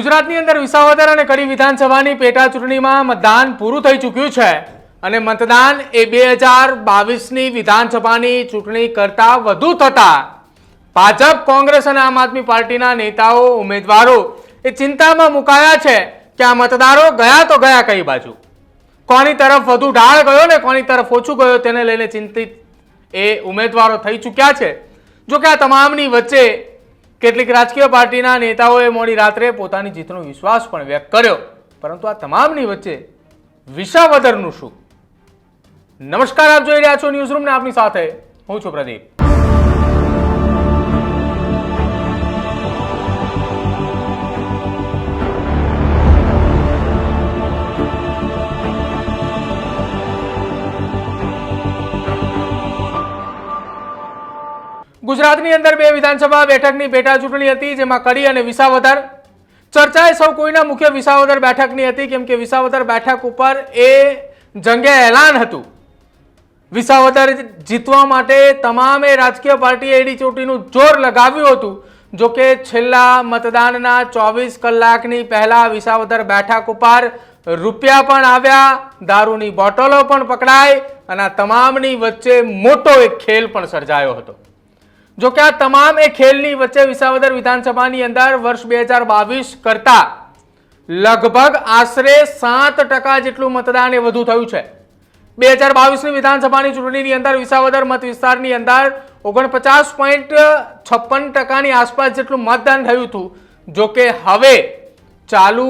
ગુજરાતની અંદર વિસાવદર અને કડી વિધાનસભાની પેટા ચૂંટણીમાં મતદાન પૂરું થઈ ચૂક્યું છે અને મતદાન એ બે હજાર બાવીસની વિધાનસભાની ચૂંટણી કરતાં વધુ થતા. ભાજપ, કોંગ્રેસ અને આમ આદમી પાર્ટીના નેતાઓ, ઉમેદવારો એ ચિંતામાં મુકાયા છે કે આ મતદારો ગયા તો ગયા કઈ બાજુ? કોની તરફ વધુ ઢાળ ગયો ને કોની તરફ ઓછું ગયો તેને લઈને ચિંતિત એ ઉમેદવારો થઈ ચૂક્યા છે. જોકે આ તમામની વચ્ચે કેટલીક રાજકીય પાર્ટીના નેતાઓએ મોડી રાત્રે પોતાની જીતનો વિશ્વાસ પણ વ્યક્ત કર્યો. પરંતુ આ તમામની વચ્ચે વિસાવદરનું શું? નમસ્કાર, આપ જોઈ રહ્યા છો ન્યૂઝરૂમને આપની સાથે હું છું પ્રદીપ. ગુજરાતની અંદર બે વિધાનસભા બેઠકની પેટા ચૂંટણી હતી, જેમાં કડી અને વિસાવદર. ચર્ચાએ સૌ કોઈના મુખ્ય વિસાવદર બેઠકની હતી, કેમ કે વિસાવદર બેઠક ઉપર એ જંગે એલાન હતું. વિસાવદર જીતવા માટે તમામે રાજકીય પાર્ટીએ એડી ચોટીનું જોર લગાવ્યું હતું. જો કે છેલ્લા મતદાનના ચોવીસ કલાકની પહેલા વિસાવદર બેઠક ઉપર રૂપિયા પણ આવ્યા, દારૂની બોટલો પણ પકડાઈ અને તમામની વચ્ચે મોટો એક ખેલ પણ સર્જાયો હતો. જો કે આ તમામ એ ખેલની વચ્ચે વિસાવદર વિધાનસભાની અંદર વર્ષ બે હજાર બાવીસ કરતા લગભગ આશરે સાત ટકા જેટલું મતદાન એ વધુ થયું છે. બે હજાર બાવીસની વિધાનસભાની ચૂંટણીની અંદર વિસાવદર મત વિસ્તારની અંદર ઓગણપચાસ પોઈન્ટ છપ્પન ટકાની આસપાસ જેટલું મતદાન થયું હતું. જો કે હવે ચાલુ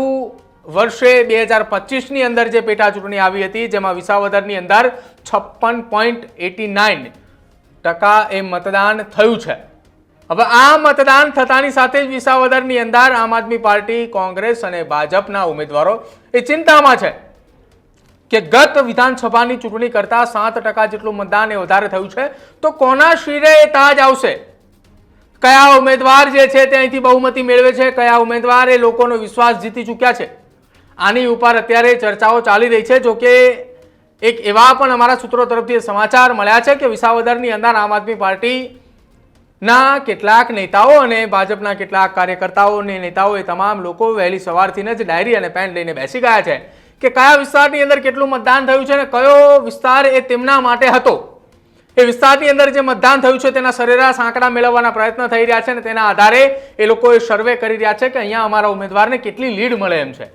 વર્ષે બે હજાર પચીસની અંદર જે પેટા ચૂંટણી આવી હતી, જેમાં વિસાવદરની અંદર છપ્પન પોઈન્ટ એટી નાઇન ટકા એ મતદાન થયું છે. હવે આ મતદાન થતાની સાથે જ વિસાવદરની અંદર આમ આદમી પાર્ટી, કોંગ્રેસ અને ભાજપના ઉમેદવારો એ ચિંતામાં છે કે ગત વિધાનસભાની ચૂંટણી કરતા સાત ટકા જેટલું મતદાન એ વધારે થયું છે. તો કોના શિરે એ તાજ આવશે? કયા ઉમેદવાર જે છે તે અહીંથી બહુમતી મેળવે છે? કયા ઉમેદવાર એ લોકોનો વિશ્વાસ જીતી ચૂક્યા છે? આની ઉપર અત્યારે ચર્ચાઓ ચાલી રહી છે. જો કે એક એવા પણ અમારા સૂત્રો તરફથી સમાચાર મળ્યા છે કે વિસાવદરની અંદર આમ આદમી પાર્ટીના કેટલાક નેતાઓ અને ભાજપના કેટલાક કાર્યકર્તાઓ અને નેતાઓ એ તમામ લોકો વહેલી સવારથી જ ડાયરી અને પેન લઈને બેસી ગયા છે કે કયા વિસ્તારની અંદર કેટલું મતદાન થયું છે અને કયો વિસ્તાર એ તેમના માટે હતો? એ વિસ્તારની અંદર જે મતદાન થયું છે તેના સરેરાશ આંકડા મેળવવાના પ્રયત્ન થઈ રહ્યા છે અને તેના આધારે એ લોકોએ સર્વે કરી રહ્યા છે કે અહીંયા અમારા ઉમેદવારને કેટલી લીડ મળે એમ છે.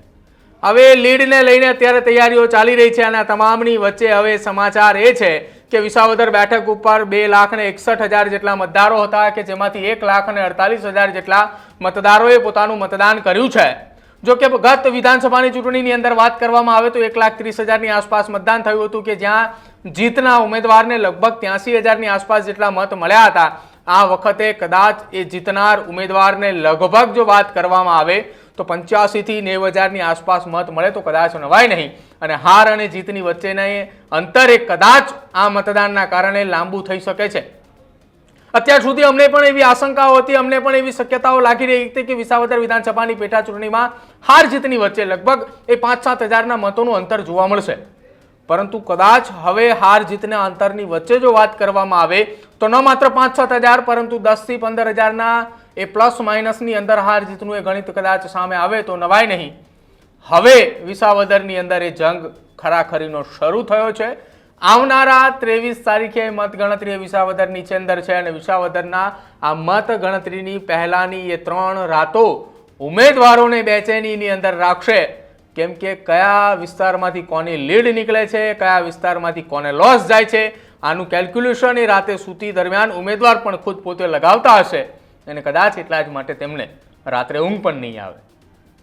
હવે લીડને લઈને અત્યારે તૈયારીઓ ચાલી રહી છે અને તમામની વચ્ચે હવે સમાચાર એ છે કે વિસાવદર બેઠક ઉપર બે લાખ ને એકસઠ હજાર જેટલા મતદારો હતા કે જેમાંથી એક લાખ અને અડતાલીસ હજાર જેટલા મતદારોએ પોતાનું મતદાન કર્યું છે. જો કે ગત વિધાનસભાની ચૂંટણીની અંદર વાત કરવામાં આવે તો એક લાખ ત્રીસ હજારની આસપાસ મતદાન થયું હતું કે જ્યાં જીતના ઉમેદવારને લગભગ ત્યાંસી હજારની આસપાસ જેટલા મત મળ્યા હતા. આ વખતે કદાચ એ જીતનાર ઉમેદવારને લગભગ જો વાત કરવામાં આવે તો પંચ્યાસીથી નેવ હજારની આસપાસ મત મળે તો કદાચ નવાય નહીં. અને હાર અને જીતની વચ્ચેના એ અંતર કદાચ આ મતદાનના કારણે લાંબુ થઈ શકે છે. અત્યાર સુધી અમને પણ એવી આશંકાઓ હતી, અમને પણ એવી શક્યતાઓ લાગી રહી હતી કે વિસાવદર વિધાનસભાની પેટા ચૂંટણીમાં હાર જીતની વચ્ચે લગભગ એ પાંચ સાત હજારના મતોનું અંતર જોવા મળશે. પરંતુ કદાચ હવે હાર જીતના અંતરની વચ્ચે જો વાત કરવામાં આવે, તો ન માત્ર પાંચ સાત હજાર, પરંતુ દસથી પંદર હજારના એ પ્લસ માઇનસની અંદર હાર જીતનું એ ગણિત કદાચ સામે આવે તો નવાય નહીં. હવે વિસાવદરની અંદર એ જંગ ખરાખરીનો શરૂ થયો છે. આવનારા ત્રેવીસ તારીખે મતગણતરી એ વિસાવદરની છે અંદર છે અને વિસાવદરના આ મતગણતરીની પહેલાંની એ ત્રણ રાતો ઉમેદવારોને બેચેનીની અંદર રાખશે. કેમ કે કયા વિસ્તારમાંથી કોની લીડ નીકળે છે, કયા વિસ્તારમાંથી કોને લોસ જાય છે, આનું કેલ્ક્યુલેશન એ રાતે સૂતી દરમિયાન ઉમેદવાર પણ ખુદ પોતે લગાવતા હશે. અને કદાચ એટલા જ માટે તેમને રાત્રે ઊંઘ પણ નહીં આવે.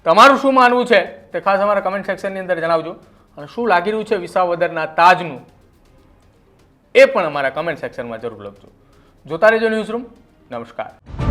તમારું શું માનવું છે? તે ખાસ અમારા કમેન્ટ સેક્શનની અંદર જણાવજો. અને શું લાગી રહ્યું છે વિસાવદરના તાજનું? એ પણ અમારા કમેન્ટ સેક્શનમાં જરૂર લખજો. જોતા રહેજો ન્યૂઝ રૂમ નમસ્કાર.